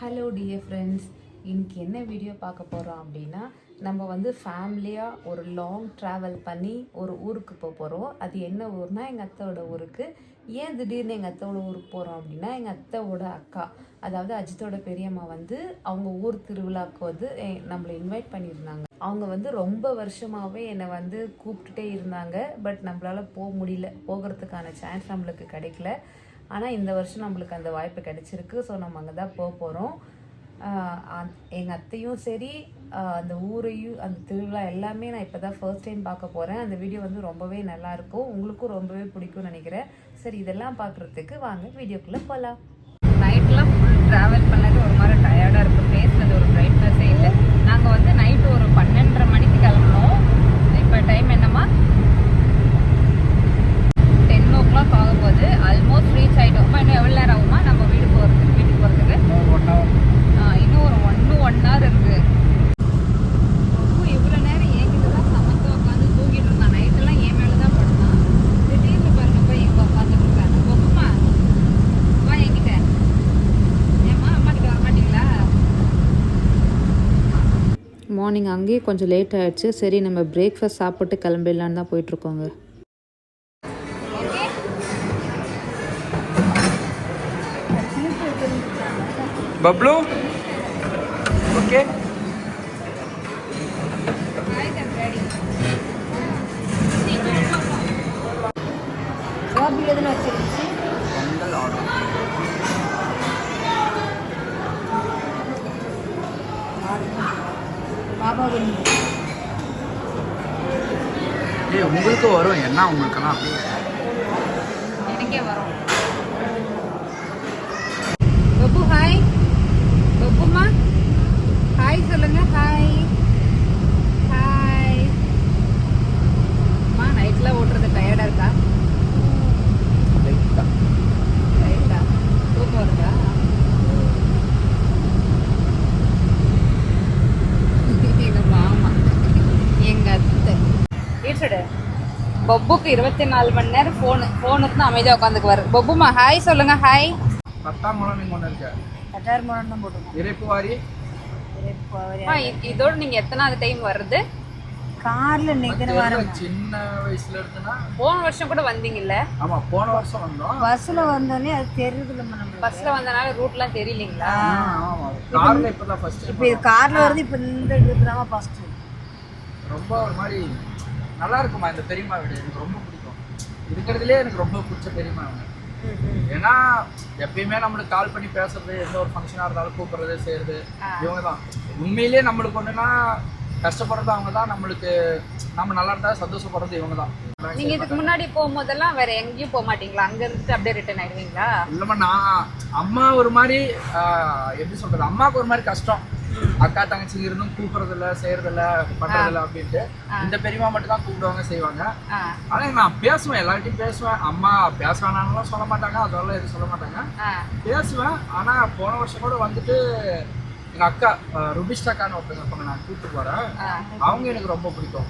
Hello dear friends இன்னைக்கு என்ன video பார்க்க போகிறோம் அப்படின்னா நம்ம வந்து ஃபேமிலியாக ஒரு லாங் ட்ராவல் பண்ணி ஒரு ஊருக்கு போக போகிறோம் அது என்ன ஊர்னா எங்கள் அத்தையோட ஊருக்கு. ஏன் திடீர்னு எங்கள் அத்தையோட ஊருக்கு போகிறோம் அப்படின்னா எங்கள் அத்தையோட அக்கா அதாவது அஜித்தோட பெரியம்மா வந்து அவங்க ஊர் திருவிழாவுக்கு வந்து நம்மளை இன்வைட் பண்ணியிருந்தாங்க. அவங்க வந்து ரொம்ப வருஷமாகவே என்னை வந்து கூப்பிட்டுட்டே இருந்தாங்க. பட் நம்மளால் போக முடியல. போகிறதுக்கான சான்ஸ் நம்மளுக்கு கிடைக்கல. ஆனால் இந்த வருஷம் நம்மளுக்கு அந்த வாய்ப்பு கிடைச்சிருக்கு. ஸோ நம்ம அங்கே தான் போக போகிறோம் எங்கள் அத்தையும் சரி அந்த ஊரையும் அந்த திருவிழா எல்லாமே நான் இப்போ தான் ஃபர்ஸ்ட் டைம் பார்க்க போகிறேன் அந்த வீடியோ வந்து ரொம்பவே நல்லாயிருக்கும் உங்களுக்கும் ரொம்பவே பிடிக்கும்னு நினைக்கிறேன். சரி இதெல்லாம் பார்க்குறதுக்கு வாங்க வீடியோக்குள்ளே போகலாம் நைட்லாம் ஃபுல் ட்ராவல் பண்ணது ஒரு மாதிரி டயர்டாக இருக்கும் ஃபேஸில் ஒரு பிரைட்னஸே இல்லை நாங்கள் வந்து நைட்டு ஒரு பன்னெண்டரை மணிக்கு கிளம்புனோம் இப்போ டைம் என்னம்மா டென் ஓ கிளாக் ஆக போகுது ஆல்மோஸ்ட் ரீச் ஆகிட்டோமா இன்னும் எவ்வளோ நேரம் ஆகுமா நம்ம வீடு போகிறதுக்கு வீட்டுக்கு போகிறதுக்கு இன்னும் ஒரு ஒன்று ஒன் ஹவர் இருக்கு இவ்வளோ நேரம் என்கிட்ட தான் சமத்து உட்காந்து தூங்கிட்டு இருந்தான் நைட்டெல்லாம் என் மேலே தான் படுத்தான் திடீர்னு பாருங்க போய் எங்கே உட்காந்துட்டு இருக்காங்க போகுமா வா என்கிட்ட ஏம்மா அம்மா கிட்ட வர மாட்டீங்களா எங்களுக்கு அங்கேயே கொஞ்சம் லேட் ஆகிடுச்சு சரி நம்ம பிரேக்ஃபாஸ்ட் சாப்பிட்டு கிளம்பிடலான்னு தான் போயிட்டுருக்கோங்க. பப்ளு? ஓகே. காபி எதுனா ஏய் உங்களுக்கு வரும். என்ன உங்களுக்கெல்லாம்? அப்படியே எனக்கே வரும். பப்பு ஹாய் பப்புமா ஹாய் சொல்லுங்க ஹாய் ஹாய் அம்மா நைட்ல ஓட்டுறது டயர்டா இருக்கா லைட்டா ரைட்டா தூக்கம் வருதா எங்க மாமா எங்க அத்தை ஈட்டடு பப்புக்கு இருபத்தி நாலு மணி நேரம் ஃபோனு ஃபோனுக்கு தான் அமைதியாக உட்காந்துக்குவாரு. பப்புமா ஹாய் சொல்லுங்க ஹாய் பத்தாம் மூலம் நீங்க ஒன்று இருக்க எட்டாயிரம் மூணு தான் போட்டுருக்கோம். இதோட நீங்க எத்தனாவது டைம் வருது? கார்ல வரோம் சின்ன வயசுல இருக்குன்னா போன வருஷம் கூட வந்தீங்கல்ல? ஆமா போன வருஷம் வந்தோம். பஸ்ல வந்தோடனே அது தெரியுது இல்லம்மா நம்மளுக்கு. பஸ்ல வந்தனால ரூட்லாம் தெரியலீங்களா? ஆ, ஆமா. கார்ல இப்பதான் ஃபர்ஸ்ட் இப்போ கார்ல வருது இப்போ இந்த ட்ரிப் தான் ஃபர்ஸ்ட் ரொம்ப ஒரு மாதிரி நல்லா இருக்குமா இந்த பெரியம்மா வீடு. எனக்கு ரொம்ப பிடிக்கும். இருக்கிறதுலே எனக்கு ரொம்ப பிடிச்ச பெரியம்மா அவங்க ஏன்னா எப்பயுமே நம்மளுக்கு கால் பண்ணி பேசுறது எந்த ஒரு ஃபங்க்ஷனாக இருந்தாலும் கூப்பிடுறது செய்யறது இவங்க தான். உண்மையிலேயே நம்மளுக்கு ஒன்றுனா கஷ்டப்படுறது அவங்க தான். நம்மளுக்கு நம்ம நல்லா இருந்தா சந்தோஷப்படுறது இவங்க தான். நீங்க இதுக்கு முன்னாடி போகும்போதெல்லாம் வேற எங்கேயும் போக மாட்டீங்களா? அங்க இருந்துட்டு அப்படியே ரிட்டர்ன் ஆயிடுவீங்களா? இல்லைம்மா நான் அம்மா ஒரு மாதிரி எப்படி சொல்றது? அம்மாவுக்கு ஒரு மாதிரி கஷ்டம். அக்கா தங்கச்சி இருந்தும் கூப்பிடுறதில்ல செய்யறதில்ல பண்றதில்ல அப்படின்ட்டு இந்த பெரியம்மா மட்டும் தான் கூப்பிடுவாங்க செய்வாங்க. ஆனா நான் பேசுவேன் எல்லார்ட்டையும் பேசுவேன். அம்மா பேச வேணாம்லாம் சொல்ல மாட்டாங்க அதெல்லாம் எதுவும் சொல்ல மாட்டாங்க. பேசுவேன் ஆனா போன வருஷம் கூட வந்துட்டு எங்க அக்கா ருபிஷ்டா அக்கான்னு ஒருத்தங்க இருப்பாங்க நான் கூப்பிட்டு போறேன். அவங்க எனக்கு ரொம்ப பிடிக்கும்.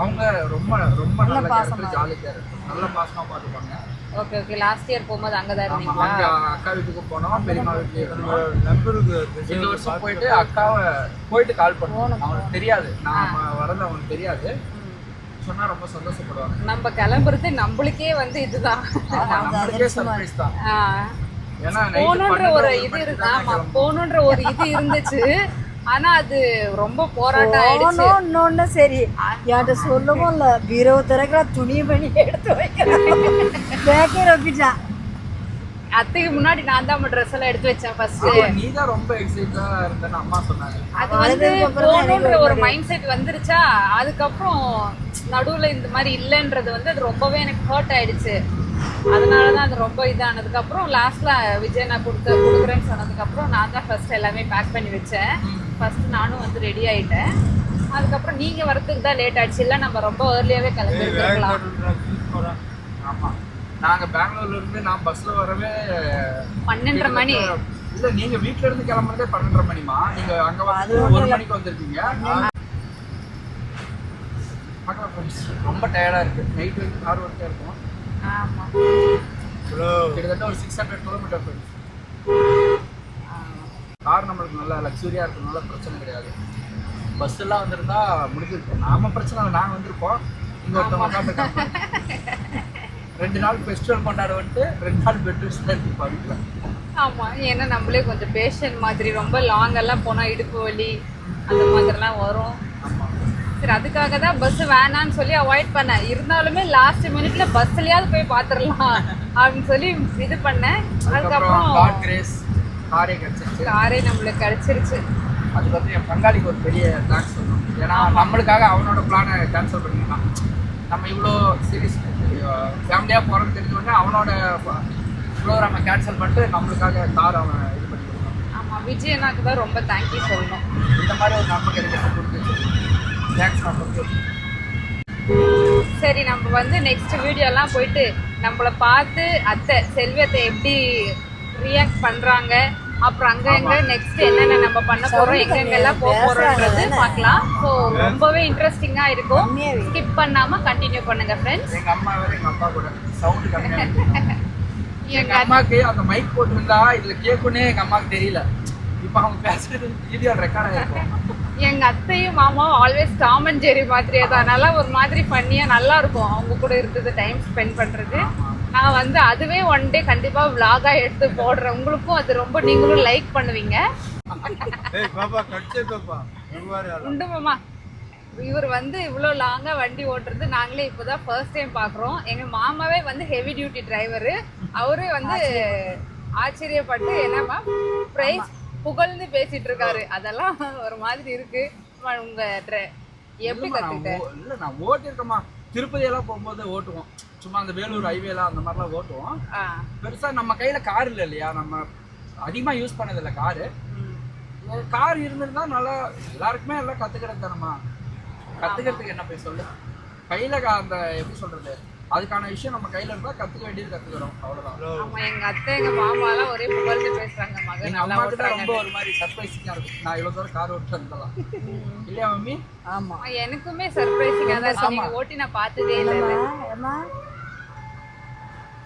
அவங்க ரொம்ப ரொம்ப நல்ல கேரக்டர் ஜாலி கேரக்டர் நல்ல பாசமா பார்த்துப்பாங்க. ஓகே ஓகே லாஸ்ட் இயர் போகும்போது அங்கதான் ஆமா, இருந்தீங்களா? அங்க அக்கா வீட்டுக்கு போனோம். பெரியம்மா வீட்டுக்கு இருந்தோம் இந்த வருஷம் போயிட்டு அக்காவை போயிட்டு கால் பண்ணுவோம் அவனுக்கு தெரியாது. நாம வரது அவனுக்கு தெரியாது. சொன்னா ரொம்ப சந்தோஷப்படுவாங்க. நம்ம கிளம்புறது நம்மளுக்கே வந்து இதுதான். நம்மளுக்கே சர்ப்ரைஸ் தான். போகணுன்ற ஒரு இது மணிக்கு இருக்கு. தான் ஆமா கிளம்புவோம். போகணுன்ற ஒரு இது இருந்துச்சு. ஆனா அது ரொம்ப போராட்டம் ஆயிடுச்சு. இன்னொன்னு சரி. என்கிட்ட சொல்லவும் இல்லை. பீரோ திறக்கிற துணி பண்ணி எடுத்து வைக்கிறேன். பேக்கே ரொப்பிட்டான் அத்தைக்கு முன்னாடி நான் தான் ட்ரெஸ் எல்லாம் எடுத்து வச்சேன் ஃபர்ஸ்ட் ஆமா, நீதான் ரொம்ப எக்ஸைட்டா இருந்தேன்னு அம்மா சொன்னாங்க. அது வந்து போகணுன்ற ஒரு மைண்ட் செட் வந்துருச்சா? அதுக்கப்புறம் நடுவுல இந்த மாதிரி இல்லைன்றது வந்து அது ரொம்பவே எனக்கு ஹர்ட் ஆயிடுச்சு. அதனாலதான் அது ரொம்ப இதானதுக்கப்புறம் லாஸ்ட்ல விஜய் நான் கொடுத்த கொடுக்குறேன்னு சொன்னதுக்கப்புறம் நான் தான் ஃபர்ஸ்ட் எல்லாமே பேக் பண்ணி வச்சேன். ஃபர்ஸ்ட் நானும் வந்து ரெடி ஆயிட்டேன். அதுக்கப்புறம் நீங்க வரதுக்கு தான் லேட் ஆயிடுச்சு. இல்லை நம்ம ரொம்ப ஏர்லியாவே கிளம்பி இருக்கலாம் ஆமா. நாங்க பெங்களூர்ல இருந்து நான் பஸ்ல வரவே பன்னெண்டரை மணி. இல்ல நீங்க வீட்ல இருந்து கிளம்புறதே பன்னெண்டரை மணிமா நீங்க அங்க வந்து ஒரு மணிக்கு வந்திருக்கீங்க. ரொம்ப டயர்டா இருக்கு. நைட் வரைக்கும் கார் ஒர்க்கா இருக்கும். ஆமா. கிட்டத்தட்ட ஒரு சிக்ஸ் ஹண்ட்ரட் கிலோமீட்டர் கார் நம்மளுக்கு நல்லா லக்ஸுரியாக இருக்கிறதுனால பிரச்சனை கிடையாது. பஸ் எல்லாம் வந்திருந்தா முடிஞ்சிருக்கும். நாம பிரச்சனை இல்லை நாங்கள் வந்திருப்போம் இங்கே ஒருத்தவங்க ரெண்டு நாள் ஃபெஸ்டிவல் கொண்டாட வந்துட்டு ரெண்டு நாள் பெட் ரெஸ்ட் எடுத்துப்பாங்க வீட்டில் ஆமா. ஏன்னா நம்மளே கொஞ்சம் பேஷண்ட் மாதிரி ரொம்ப லாங் எல்லாம் போனா இடுப்பு வலி அந்த மாதிரிலாம் வரும். ஆமாம் சரி அதுக்காக தான் பஸ் வேணான்னு சொல்லி அவாய்ட் பண்ணேன். இருந்தாலுமே லாஸ்ட் மினிட்ல பஸ்லயாவது போய் பாத்துரலாம் அப்படின்னு சொல்லி இது பண்ணேன். அதுக்கப்புறம் காரே கிடச்சிருச்சு. காரே நம்மளுக்கு கிடைச்சிருச்சு. அதுக்கு வந்து என் பங்காளிக்கு ஒரு பெரிய தேங்க்ஸ் சொல்லணும். ஏன்னா நம்மளுக்காக அவனோட பிளானை கேன்சல் பண்ணிக்கலாம் நம்ம இவ்வளோ சீரியஸ் ஃபேமிலியாக போகிறோம்னு தெரிஞ்ச உடனே அவனோட ப்ரோக்ராமை கேன்சல் பண்ணிட்டு நம்மளுக்காக கார் அவன் இது பண்ணி கொடுத்தான் ஆமா விஜயனாக்கு தான் ரொம்ப தேங்க்யூ சொல்லணும். இந்த மாதிரி ஒரு நன்மை கிடைக்கிறது கொடுத்து தேங்க்ஸ் நான் சரி நம்ம வந்து நெக்ஸ்ட் வீடியோலாம் போயிட்டு நம்மளை பார்த்து அத்தை செல்வியத்தை எப்படி ரியாக்ட் பண்றாங்க. அப்புறம் அங்க எங்க நெக்ஸ்ட் என்னென்ன நம்ம பண்ண போறோம் எங்க எங்கெல்லாம் போக போறோம்ன்றது பார்க்கலாம். ஸோ ரொம்பவே இன்ட்ரெஸ்டிங்கா இருக்கும். ஸ்கிப் பண்ணாம கண்டினியூ பண்ணுங்க ஃப்ரெண்ட்ஸ் எங்கள் அம்மா வேறு எங்கள் அப்பா கூட. சவுண்டு இருக்கு. எங்க எங்கள் அம்மாவுக்கு அந்த மைக் போட்டிருந்தா இதில் கேட்குன்னே எங்கள் அம்மாவுக்கு தெரியல. இப்போ அவங்க பேசுறது வீடியோ ரெக்கார்ட் எங்க அத்தையும் மாமாவும் ஆல்வேஸ் டாம் அண்ட் ஜெரி மாதிரியே தான். நல்லா ஒரு மாதிரி பண்ணியா நல்லா இருக்கும். அவங்க கூட இருந்தது டைம் ஸ்பெண்ட் பண்றது. நான் வந்து அதுவே ஒன் டே கண்டிப்பா vlog-ஆ எடுத்து போடுறேன். உங்களுக்கும் அது ரொம்ப நீங்களும் லைக் பண்ணுவீங்க. உண்டு மாமா. இவர் வந்து இவ்வளோ லாங்கா வண்டி ஓட்டுறது நாங்களே இப்போதான் ஃபர்ஸ்ட் டைம் பார்க்குறோம் எங்க மாமாவே வந்து ஹெவி டியூட்டி டிரைவரு அவரே வந்து ஆச்சரியப்பட்டு என்னம்மா பிரைஸ் புகழ்ந்து பேசிட்டு இருக்காரு. அதெல்லாம் ஒரு மாதிரி இருக்கு. உங்க எப்படி இல்லைம்மா, நான் கத்துக்கிட்ட ஓ- இல்ல நான் ஓட்டிருக்கேம்மா திருப்பதி எல்லாம் போகும்போது ஓட்டுவோம். சும்மா அந்த வேலூர் ஹைவேலாம் அந்த மாதிரிலாம் ஓட்டுவோம். ஆ, பெருசா நம்ம கையில கார் இல்லை இல்லையா? நம்ம அதிகமா யூஸ் பண்ணதில்ல காரு. கார் இருந்திருந்தா நல்லா எல்லாருக்குமே எல்லாம் கத்துக்கிறது தானம்மா? கத்துக்கிறதுக்கு என்ன போய் சொல்லு? கையில அந்த எப்படி சொல்றது? அதுக்கான விஷயம் நம்ம கையில இருந்தா கத்துக்க வேண்டியது கத்துக்கிறோம் அவ்வளவுதான். ஆமா எங்க அத்தை எங்க மாமாலாம் ஒரே புகழ்ந்து பேசுறாங்க மகன் நல்லா ஓட்டுறாங்க. ரொம்ப ஒரு மாதிரி சர்ப்ரைசிங்கா இருக்கும். நான் இவ்வளவு தூரம் கார் ஓட்டு இருந்தலாம் இல்லையா மம்மி? ஆமா. எனக்குமே சர்ப்ரைசிங்கா தான் நீங்க ஓட்டி நான் பார்த்ததே இல்லை. அம்மா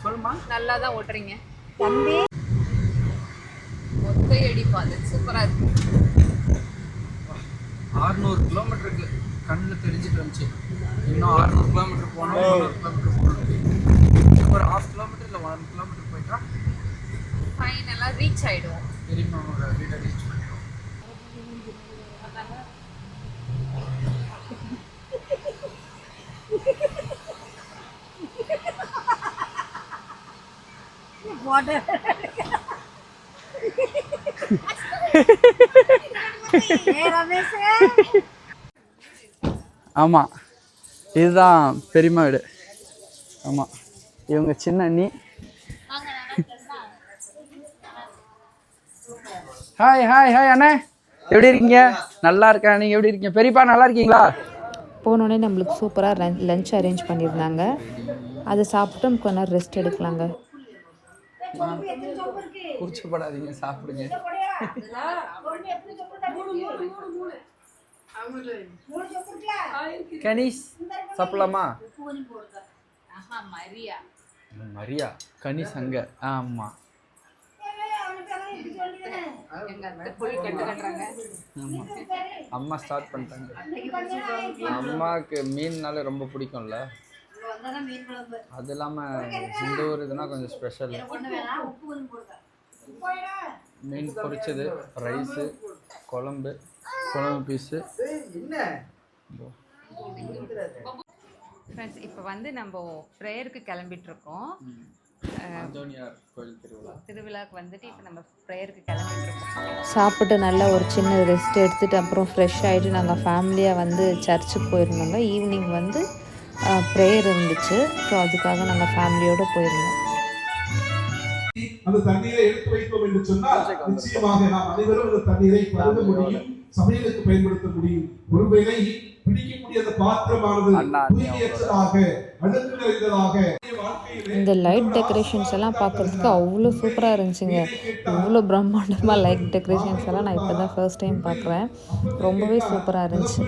சொல்லுமா நல்லா தான் ஓட்டுறீங்க. தம்பி. ஒத்தையடி பாதை சூப்பரா இருக்கு. ஆறுநூறு கிலோமீட்டருக்கு கண்ணில் தெரிஞ்சுட்டு இருந்துச்சு இன்னும் ஆறுநூறு கிலோமீட்டர் போனோம் முந்நூறு கிலோமீட்டர் போகணும். ஒரு ஹாஃப் கிலோமீட்டர் இல்லை ஒன் கிலோமீட்டர் போயிட்டா ஃபைனலா ரீச் அவங்க வீட்டை ரீச் ஆமாம் இதுதான் பெரியம்மா வீடு. ஆமாம் இவங்க சின்ன அண்ணி. ஹாய் ஹாய் ஹாய் அண்ணே. எப்படி இருக்கீங்க? நல்லா இருக்கேன். நீங்கள் எப்படி இருக்கீங்க? பெரியப்பா நல்லா இருக்கீங்களா? போனோடனே நம்மளுக்கு சூப்பராக லஞ்ச் அரேஞ்ச் பண்ணியிருந்தாங்க. அதை சாப்பிட்டு கொஞ்ச நேரம் ரெஸ்ட் எடுக்கலாங்க. கூச்சப்படாதீங்க சாப்பிடுங்க. கனிஷ் சாப்பிடலாமா? மரியா. கனிஷ் அங்க. ஆமா. அம்மா ஸ்டார்ட் பண்ணிட்டாங்க. அம்மாவுக்கு மீன்னாலே ரொம்ப பிடிக்கும்ல. அது இல்லாமல் இந்த ஒரு இதுனா கொஞ்சம் ஸ்பெஷல் மீன் பொரிச்சது ரைஸு குழம்பு குழம்பு பீஸு ஃப்ரெண்ட்ஸ் இப்போ வந்து நம்ம ப்ரேயருக்கு கிளம்பிட்டு இருக்கோம் அந்தோனியார் கோயில் திருவிழா. திருவிழாக்கு வந்துட்டு இப்போ நம்ம ப்ரேயருக்கு கிளம்பிட்டு இருக்கோம் சாப்பிட்டு நல்லா ஒரு சின்ன ரெஸ்ட் எடுத்துட்டு அப்புறம் ஃப்ரெஷ் ஆகிட்டு நாங்கள் ஃபேமிலியாக வந்து சர்ச்சுக்கு போயிருந்தோங்க ஈவினிங் வந்து ப்ரேயர் இருந்துச்சு. ஸோ அதுக்காக நாங்கள் ஃபேமிலியோடு போயிருந்தோம். அந்த தண்ணீரை எடுத்து வைத்தோம் என்று சொன்னால் நிச்சயமாக நாம் அனைவரும் அந்த தண்ணீரை பருக முடியும் சமையலுக்கு பயன்படுத்த முடியும். ஒருவேளை பிடிக்கக்கூடிய அந்த பாத்திரமானது தூய்மையற்றதாக அழுக்கு நிறைந்ததாக இந்த லைட் டெக்கரேஷன்ஸ் எல்லாம் பார்க்குறதுக்கு அவ்வளோ சூப்பராக இருந்துச்சுங்க. இவ்வளோ பிரம்மாண்டமாக லைட் டெக்கரேஷன்ஸ் எல்லாம் நான் இப்போ தான் ஃபர்ஸ்ட் டைம் பார்க்குறேன். ரொம்பவே சூப்பராக இருந்துச்சு.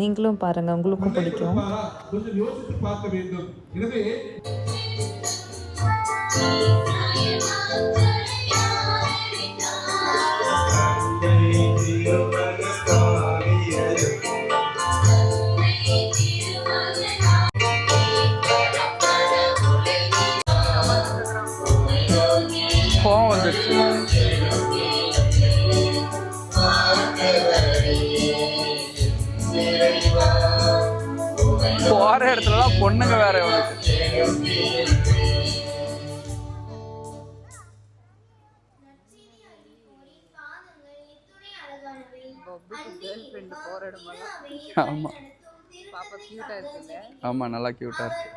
நீங்களும் பாருங்கள் உங்களுக்கும் பிடிக்கும். கொஞ்சம் யோசித்து பார்க்க வேண்டும். எனவே ஆமாம் நல்லா க்யூட்டாக இருக்கு.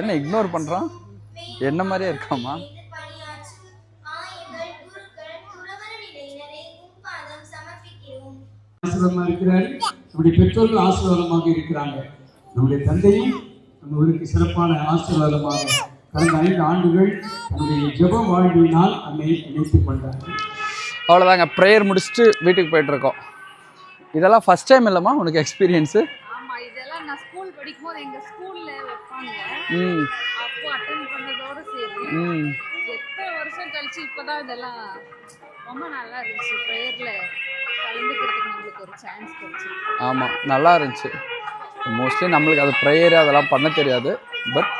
என்ன இக்னோர் பண்ணுறான் என்ன மாதிரியே இருக்காமா இருக்கிறார். நம்முடைய பெற்றோர்கள் ஆசீர்வாதமாக இருக்கிறாங்க. நம்முடைய தந்தையும் நம்ம ஊருக்கு சிறப்பான ஆசீர்வாதமாக கடந்த ஐந்து ஆண்டுகள் நம்முடைய ஜெப வாழ்வினால் நம்மை இணைத்துக் கொண்டார். அவ்வளோதாங்க ப்ரேயர் முடிச்சுட்டு வீட்டுக்கு போயிட்டு இருக்கோம் இதெல்லாம் ஃபர்ஸ்ட் டைம் இல்லைம்மா உனக்கு எக்ஸ்பீரியன்ஸு இதெல்லாம் நான் ஸ்கூல் படிக்கும்போது எங்கள் ஸ்கூலில் வைப்பாங்க. ம். அப்போ அட்டன் பண்ணதோட சரி. ம். எத்தனை வருஷம் கழிச்சு இப்போதான் இதெல்லாம் ரொம்ப நல்லா இருந்துச்சு. ப்ரேயரில் கலந்துக்கிறதுக்கு நம்மளுக்கு ஒரு சான்ஸ் கிடைச்சு. ஆமாம் நல்லா இருந்துச்சு. மோஸ்ட்லி நம்மளுக்கு அது ப்ரேயர் அதெல்லாம் பண்ண தெரியாது. பட்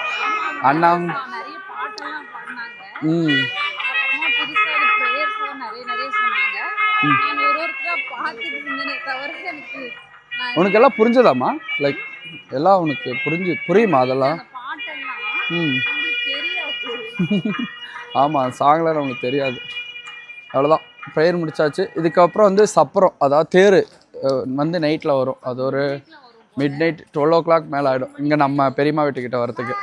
அண்ணா நிறைய பாட்டெல்லாம் பாடினாங்க. ம். அது ப்ரேயர்ஸ்லாம் நிறைய நிறைய சொன்னாங்க. நான் ஒரு ஒருத்தரா பார்த்துட்டு இருந்தேனே தவிர எனக்கு நான் உனக்கு எல்லாம் புரிஞ்சதாம்மா? லைக் எல்லாம் உனக்கு புரிஞ்சு புரியுமா அதெல்லாம்? ம். ஆமாம் சாங்லாம் நமக்கு தெரியாது. அவ்வளோதான் ப்ரேயர் முடிச்சாச்சு. இதுக்கப்புறம் வந்து சப்பரம் அதாவது தேர் வந்து நைட்டில் வரும். அது ஒரு midnight twelve o'clock மேலே ஆகிடும் இங்கே நம்ம பெரியம்மா வீட்டுக்கிட்ட வரத்துக்கு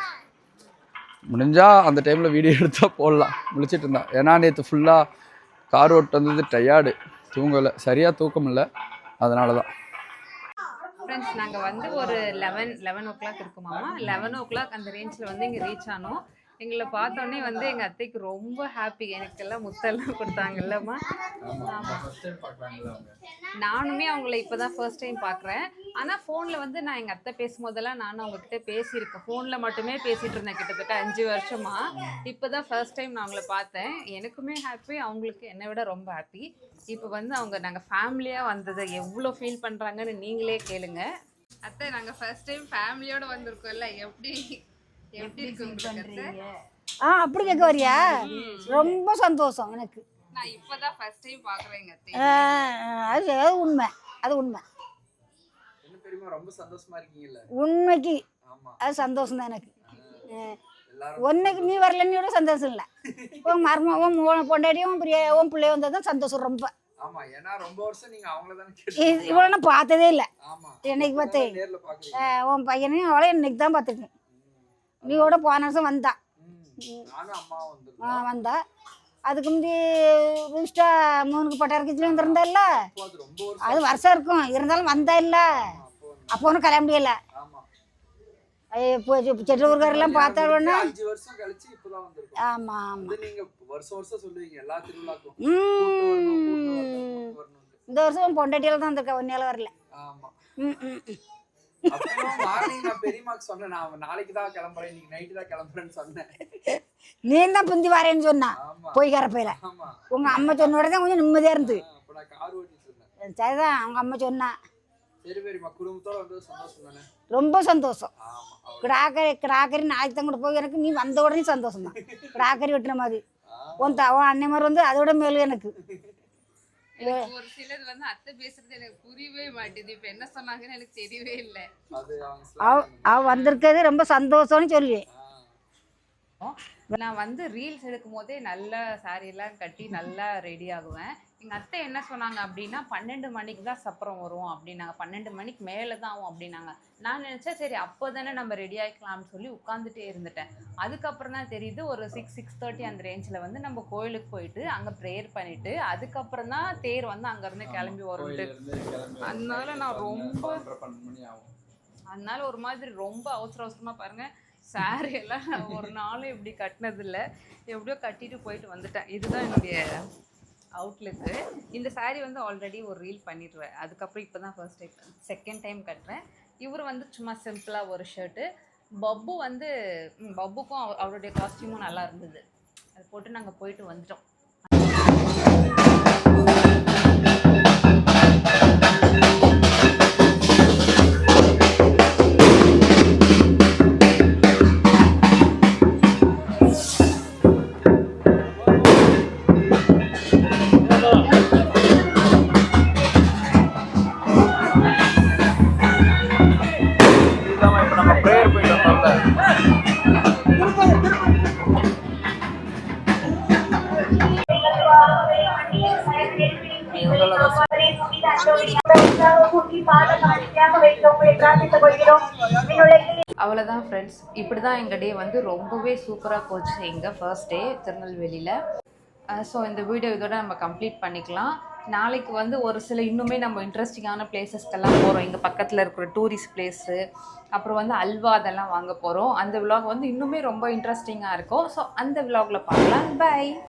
முடிஞ்சால் அந்த டைமில் வீடியோ எடுத்தால் போடலாம். முழிச்சிட்டு இருந்தேன் ஏன்னா நேற்று ஃபுல்லாக கார் ஓட்டு வந்தது டயர்டு தூங்கலை. சரியாக தூக்கம் இல்லை. அதனால தான் ஃப்ரெண்ட்ஸ் நாங்கள் வந்து ஒரு லெவன் லெவன் ஓ கிளாக் இருக்குமாமா? லெவன் ஓ கிளாக் அந்த ரேஞ்சில் வந்து இங்கே ரீச் ஆனோம். எங்களை பார்த்தோன்னே வந்து எங்கள் அத்தைக்கு ரொம்ப ஹாப்பி எனக்கெல்லாம் முத்தெல்லாம் கொடுத்தாங்கல்லம்மா. நானுமே அவங்கள இப்போ தான் ஃபர்ஸ்ட் டைம் பார்க்குறேன். ஆனால் ஃபோனில் வந்து நான் எங்கள் அத்தை பேசும்போதெல்லாம் நானும் அவங்கக்கிட்ட பேசியிருக்கேன். ஃபோனில் மட்டுமே பேசிகிட்டு இருந்தேன் கிட்டத்தட்ட அஞ்சு வருஷமா. இப்போ தான் ஃபர்ஸ்ட் டைம் நான் அவங்கள பார்த்தேன். எனக்குமே ஹாப்பி அவங்களுக்கு என்னை விட ரொம்ப ஹாப்பி இப்போ வந்து அவங்க நாங்கள் ஃபேமிலியாக வந்ததை எவ்வளோ ஃபீல் பண்ணுறாங்கன்னு நீங்களே கேளுங்க. அத்தை நாங்கள் ஃபர்ஸ்ட் டைம் ஃபேமிலியோட வந்திருக்கோம்ல. எப்படி ஆ அப்படி கேட்க வரியா? ரொம்ப சந்தோஷம் எனக்கு. நான் இப்போதான் ஃபர்ஸ்ட் டைம் பார்க்குறேங்க அது அது உண்மை அது உண்மை. என்ன தெரியுமா ரொம்ப சந்தோஷமா இருக்கீங்கல்ல? உண்மைக்கு அது சந்தோஷம் தான் எனக்கு. ஒன்னைக்கு நீ வரலன்னு கூட சந்தோஷம் இல்லை. உன் மரும உன் உன் பிரியா உன் பிள்ளை வந்தது தான் சந்தோஷம் ரொம்ப. ஆமா ஏன்னா ரொம்ப வருஷம் நீங்க அவங்கள தானே இது இவ்வளோ நான் பார்த்ததே இல்லை. ஆமா. என்னைக்கு பார்த்தேன் உன் பையனையும் அவளை இன்னைக்கு தான் பார்த்துருக்கேன். நீ கூட போன வருஷம் வந்தா. ஆ, வந்தா. அதுக்கு முந்தி ரூஸ்டா மூணுக்கு பட்டாரக்கத்தில் வந்திருந்தல்ல அது வருஷம் இருக்கும். இருந்தாலும் வந்தா இல்ல. அப்போ ஒன்றும் கல்யாணம் முடியல. ஆமா. செட்டு ஊருக்காரெல்லாம் பார்த்தா உடனே அஞ்சு வருஷம் கழிச்சு இப்பதான் வந்திருக்கோம். ஆமா ஆமா. இது நீங்க வருஷம் வருஷம் சொல்லுவீங்க. எல்லா திருவிழாக்கும். ம். இந்த வருஷம் பொண்டாட்டியில தான் வந்திருக்கா. ஒன்னையால வரல. ம் ம். மார்னிங் நான் பெரியமாக்கு சொன்னேன் நான் நாளைக்கு தான் கிளம்புறேன் இன்னைக்கு நைட்டு தான் கிளம்புறேன்னு சொன்னேன். நீ தான் பிந்தி வரேன்னு சொன்னா? ஆமா. போய் கரப்பையில ஆமா. உங்க அம்மா சொன்ன உடனே கொஞ்சம் நிம்மதியா இருந்து சரிதான் அவங்க அம்மா சொன்னா. தானே? ரொம்ப சந்தோஷம். கிடாக்கரி கிடாக்கரி நாளைக்கு தான் கூட போய் எனக்கு நீ வந்த உடனே சந்தோஷம் தான் கிடாக்கரி வெட்டின மாதிரி. உன் உன் அன்னை மாதிரி வந்து அதோட மேலு எனக்கு. எனக்கு ஒரு சிலது வந்து அத்தை பேசுறது எனக்கு புரியவே மாட்டேது. இப்போ என்ன சொன்னாங்கன்னு எனக்கு தெரியவே இல்லை. அவ அவ வந்திருக்கிறது ரொம்ப சந்தோஷம்னு சொல்லி ஆ. நான் வந்து ரீல்ஸ் எடுக்கும் போதே நல்ல saree எல்லாம் கட்டி நல்லா ரெடி ஆகுவேன். எங்கள் அத்தை என்ன சொன்னாங்க அப்படின்னா பன்னெண்டு மணிக்கு தான் சப்பரம் வரும் அப்படின்னாங்க. பன்னெண்டு மணிக்கு மேலே தான் ஆகும் அப்படின்னாங்க. நான் நினச்சேன் சரி அப்போ தானே நம்ம ரெடி ஆகிக்கலாம்னு சொல்லி உட்காந்துட்டே இருந்துட்டேன். அதுக்கப்புறம் தான் தெரியுது ஒரு சிக்ஸ் சிக்ஸ் தேர்ட்டி அந்த ரேஞ்சில் வந்து நம்ம கோயிலுக்கு போயிட்டு அங்கே ப்ரேயர் பண்ணிட்டு அதுக்கப்புறம் தான் தேர் வந்து அங்கேருந்து கிளம்பி வரும்ட்டு அதனால நான் ரொம்ப அதனால ஒரு மாதிரி ரொம்ப அவசர அவசரமாக பாருங்க saree எல்லாம் ஒரு நாளும் இப்படி கட்டினதில்ல. எப்படியோ கட்டிட்டு போயிட்டு வந்துட்டேன். இதுதான் என்னுடைய அவுட்லெட்டு இந்த saree வந்து ஆல்ரெடி ஒரு ரீல் பண்ணிடுவேன் அதுக்கப்புறம் இப்போ தான் ஃபர்ஸ்ட் டைம் செகண்ட் டைம் கட்டுறேன். இவர் வந்து சும்மா சிம்பிளாக ஒரு ஷர்ட்டு பப்பு வந்து பப்புக்கும் அவருடைய காஸ்டியூமும் நல்லா இருந்தது. அது போட்டு நாங்கள் போயிட்டு வந்துட்டோம். அவ்வளோதான் ஃப்ரெண்ட்ஸ் இப்படி தான் எங்கள் டே வந்து ரொம்பவே சூப்பராக போச்சு. எங்கள் ஃபர்ஸ்ட் டே திருநெல்வேலியில். ஸோ இந்த வீடியோ இதோட நம்ம கம்ப்ளீட் பண்ணிக்கலாம். நாளைக்கு வந்து ஒரு சில இன்னுமே நம்ம இன்ட்ரெஸ்டிங்கான பிளேசஸ்க்கெல்லாம் போகிறோம் இங்கே பக்கத்தில் இருக்கிற டூரிஸ்ட் பிளேஸு அப்புறம் வந்து அல்வா அதெல்லாம் வாங்க போகிறோம் அந்த விலாக் வந்து இன்னுமே ரொம்ப இன்ட்ரெஸ்டிங்காக இருக்கும். ஸோ அந்த விலாகில் பார்க்கலாம். பை